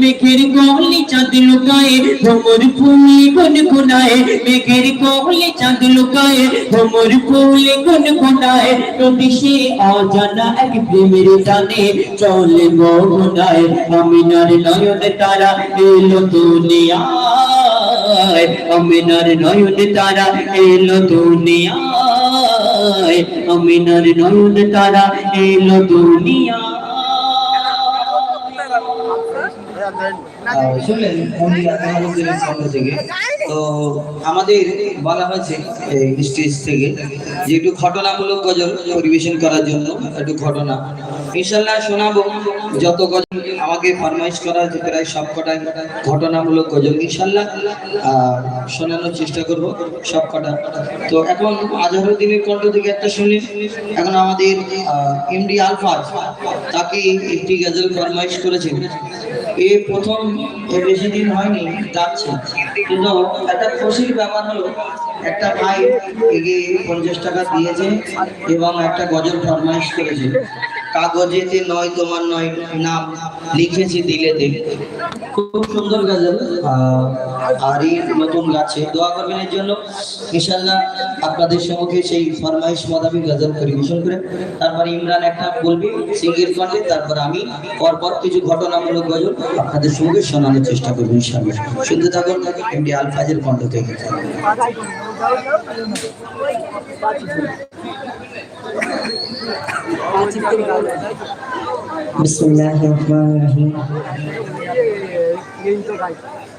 মেঘের গলি চাঁদ লুকায়, ভ্রমর ফুলে কোন কোনায় মেঘের গলি চাঁদ লুকায়, ভ্রমর ফুলে কোন কোনায় নদী সে অজানা এক প্রেমের টানে, চলে মোহনায় আমিনার নয়ন তারা এলো দুনিয়ায়। আমিনার নয়ন তারা এলো দুনিয়ায়। আমিনার নয়ন তারা এলো দুনিয়ায়। তো আমাদের বলা হয়েছে স্টেজ থেকে যে একটু পরিবেশন করার জন্য একটু ঘটনা। ইনশাল্লাহ শোনাবো। যত গজল আমাকে ফরমাইশ করা যে প্রায় সব কটাই ঘটনামূলক গজল ইনশাল্লাহ শোনানোর চেষ্টা করব সব কটা তো এখন আজহারুদ্দিনের কণ্ঠ থেকে একটা শুনি। এখন আমাদের এমডি আলফাজ তাকে একটি গজল ফরমাইশ করেছেন। এ প্রথম এ বেশি দিন হয়নি, যাচ্ছে। কিন্তু একটা খুশির ব্যাপার হলো, একটা ভাই এগিয়ে পঞ্চাশ টাকা দিয়েছে এবং একটা গজল ফরমাইশ করেছে। কাগজেতে নয়, তোমার নয় নাম লিখেছি দিলে দিলে। খুব সুন্দর গজল আর নতুন গাছে দোয়া করবেন এর জন্য। ইনশাল্লাহ আপনাদের সম্মুখে সেই ফরমাইশ মাদামি গজল পরিবেশন করে। তারপর ইমরান একটা বলবি, সিঙ্গের কণ্ঠে তারপর আমি পরপর কিছু ঘটনামূলক গজল আপনাদের সঙ্গে শোনানোর চেষ্টা করব ইনশাল্লাহ শুনতে থাকুন, এমডি আলফাজের কণ্ঠ থেকে। বিসমিল্লাহির রহমানির রহিম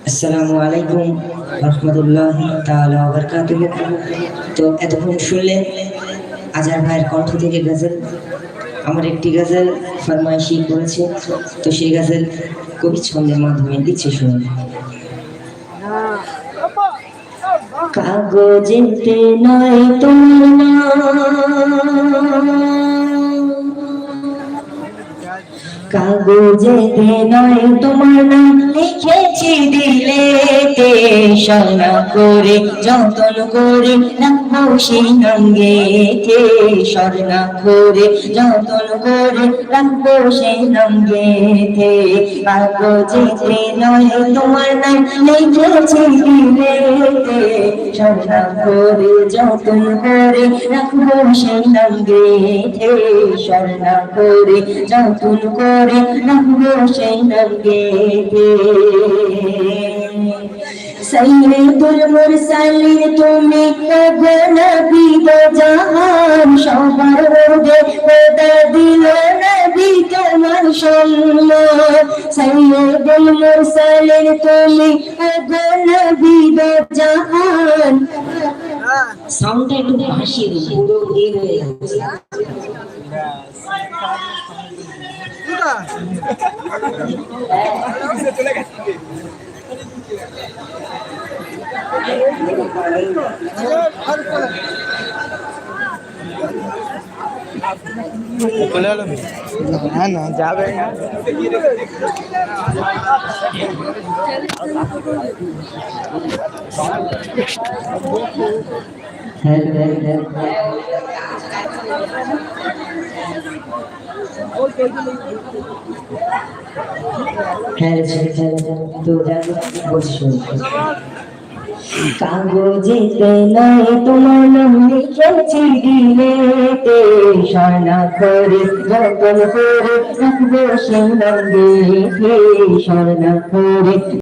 আসসালামু আলাইকুম রহমতুল্লাহি তাআলা বারাকাতুহু তো এতক্ষণ শুনলেন আজহার ভাইয়ের কণ্ঠ থেকে গজল। আমার একটি গজল ফরমাইশি করেছে। তো সেই গজল কবি ছন্দের মাধ্যমে দিচ্ছে শুনুন। কাগজেতে নয় নাম। কাগজেতে নয় তোমার নাম লিখেছি সনা করে, যতন করে রাখব সেই নঙ্গেতে স্বর্ণা করে যতন করে রাখব সেই নঙ্গেতে কাগজেতে নয়, তোমার নাম লিখেছি দিলেতে সনা করে যতন করে রাখব সেই নঙ্গেতে স্বর্ণা করে যতন করে রাখব সেই নঙ্গেতে সৈয়দুল মুরসালিন তুমি নবী দো জাহান সবার রোগে খোদা দিল নবী তোমার সম্মান। সৈয়দুল মুরসালিন তুমি নবী দো জাহান। সাউন্ডটা একটু দিন পুরো এ হয়ে যাচ্ছে। না না যাবে না কাগজেতে নয় তোমার নাম লিখেছি দিলেতে স্বর্ণা করে যতন করে রাখব সেই নাম স্বর্ণা করে